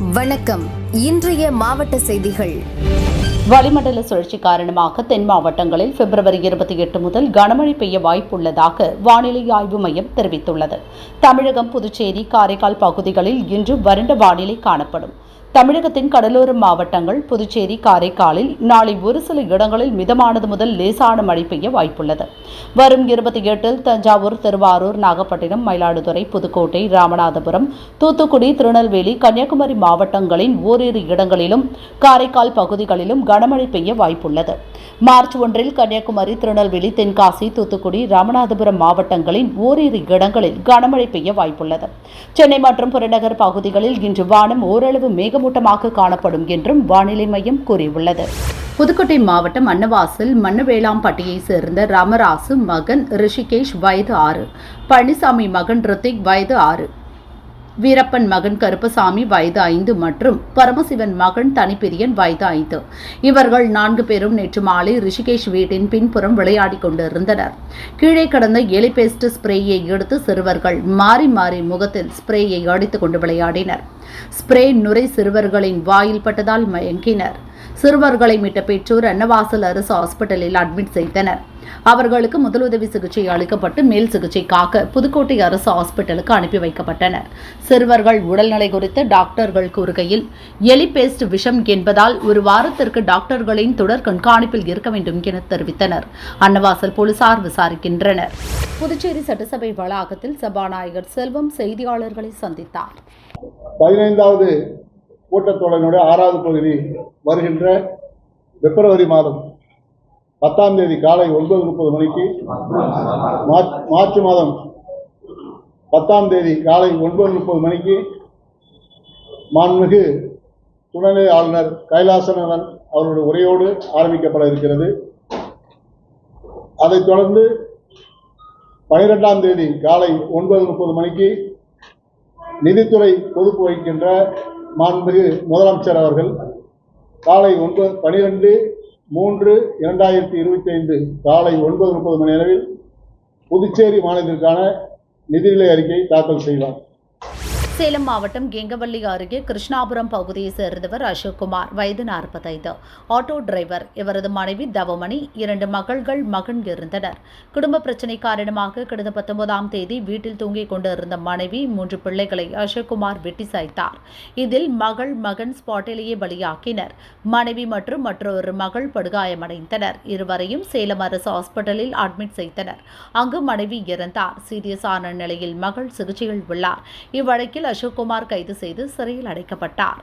வணக்கம். இன்றைய மாவட்ட செய்திகள். வளிமண்டல சுழற்சி காரணமாக தென் மாவட்டங்களில் பிப்ரவரி இருபத்தி எட்டு முதல் கனமழை பெய்ய வாய்ப்புள்ளதாக வானிலை ஆய்வு மையம் தெரிவித்துள்ளது. தமிழகம் புதுச்சேரி காரைக்கால் பகுதிகளில் இன்று வறண்ட வானிலை காணப்படும். தமிழகத்தின் கடலோர மாவட்டங்கள் புதுச்சேரி காரைக்காலில் நாளை ஒரு சில இடங்களில் மிதமானது முதல் லேசான மழை பெய்ய வாய்ப்புள்ளது. வரும் இருபத்தி எட்டில் தஞ்சாவூர் திருவாரூர் நாகப்பட்டினம் மயிலாடுதுறை புதுக்கோட்டை ராமநாதபுரம் தூத்துக்குடி திருநெல்வேலி கன்னியாகுமரி மாவட்டங்களின் ஓரிரு இடங்களிலும் காரைக்கால் பகுதிகளிலும் கனமழை பெய்ய வாய்ப்புள்ளது. மார்ச் ஒன்றில் கன்னியாகுமரி திருநெல்வேலி தென்காசி தூத்துக்குடி ராமநாதபுரம் மாவட்டங்களின் ஓரிரு இடங்களில் கனமழை பெய்ய வாய்ப்புள்ளது. சென்னை மற்றும் புறநகர் பகுதிகளில் இன்று வானம் ஓரளவு மேகமூட்டமாக காணப்படும் என்றும் வானிலை மையம் கூறியுள்ளது. புதுக்கோட்டை மாவட்டம் அன்னவாசல் மண்ணவேளாம்பட்டியைச் சேர்ந்த ராமராசு மகன் ரிஷிகேஷ் வயது ஆறு. பழனிசாமி மகன் ரித்திக் வயது ஆறு. வீரப்பன் மகன் கருப்பசாமி வயது ஐந்து மற்றும் பரமசிவன் மகன் தனிப்பிரியன் வயது ஐந்து. இவர்கள் நான்கு பேரும் நேற்று மாலை ரிஷிகேஷ் வீட்டின் பின்புறம் விளையாடிக் கொண்டிருந்தனர். கீழே கடந்த எலிபேஸ்ட் ஸ்ப்ரேயை எடுத்து சிறுவர்கள் மாறி மாறி முகத்தில் ஸ்ப்ரேயை அடித்துக் கொண்டு விளையாடினர். ஸ்ப்ரே நுரை சிறுவர்களின் வாயில் பட்டதால் மயங்கினர். சிறுவர்களை மீட்ட பெற்றோர் அன்னவாசல் அரசு ஹாஸ்பிட்டலில் அட்மிட் செய்தனர். அவர்களுக்கு முதலுதவி சிகிச்சை அளிக்கப்பட்டு மேல் சிகிச்சைக்காக புதுக்கோட்டை அரசு ஹாஸ்பிட்டலுக்கு அனுப்பி வைக்கப்பட்டனர். சிறுவர்கள் உடல்நிலை குறித்து டாக்டர்கள் கூறுகையில் எலி பேஸ்ட் விஷம் என்பதால் ஒரு வாரத்திற்கு டாக்டர்களின் தொடர் கண்காணிப்பில் இருக்க வேண்டும் என தெரிவித்தனர். அன்னவாசல் போலீசார் விசாரிக்கின்றனர். புதுச்சேரி சட்டசபை வளாகத்தில் சபாநாயகர் செல்வம் செய்தியாளர்களை சந்தித்தார். பதினைந்தாவது கூட்டத்தொடரினுடைய ஆறாவது பகுதி வருகின்ற பிப்ரவரி மாதம் பத்தாம் தேதி காலை ஒன்பது முப்பது மணிக்கு மார்ச் மார்ச் மாதம் பத்தாம் தேதி காலை ஒன்பது முப்பது மணிக்கு மாண்புமிகு துணைநிலை ஆளுநர் கைலாசநாதன் அவருடைய உரையோடு ஆரம்பிக்கப்பட இருக்கிறது. அதைத் தொடர்ந்து பனிரெண்டாம் தேதி காலை ஒன்பது முப்பது மணிக்கு நிதித்துறை பொறுப்பு வகிக்கின்ற மாண்புமிகு முதலமைச்சர் அவர்கள் காலை ஒன்பது பனிரெண்டு மூன்று இரண்டாயிரத்தி இருபத்தி ஐந்து காலை ஒன்பது முப்பது மணி அளவில் புதுச்சேரி மாநிலத்திற்கான நிதிநிலை அறிக்கையை தாக்கல் செய்வார். சேலம் மாவட்டம் கேங்கவல்லி அருகே கிருஷ்ணாபுரம் பகுதியைச் சேர்ந்தவர் அசோக்குமார். வயது நாற்பத்தைந்து. ஆட்டோ டிரைவர் இவரது மனைவி தவமணி இரண்டு மகள்கள் மகன் இருந்தனர். குடும்ப பிரச்சினை காரணமாக கடந்த பத்தொன்பதாம் தேதி வீட்டில் தூங்கிக் கொண்டிருந்த மனைவி மூன்று பிள்ளைகளை அசோக்குமார் வெட்டி சாய்த்தார். இதில் மகள் மகன் ஸ்பாட்டிலேயே பலியாக்கினர். மனைவி மற்றும் மற்றொரு மகள் படுகாயமடைந்தனர். இருவரையும் சேலம் அரசு ஹாஸ்பிட்டலில் அட்மிட் செய்தனர். அங்கு மனைவி இறந்தார். சீரியஸான நிலையில் மகள் சிகிச்சையில் உள்ளார். இவ்வழக்கில் அசோக்குமார் கைது செய்து சிறையில் அடைக்கப்பட்டார்.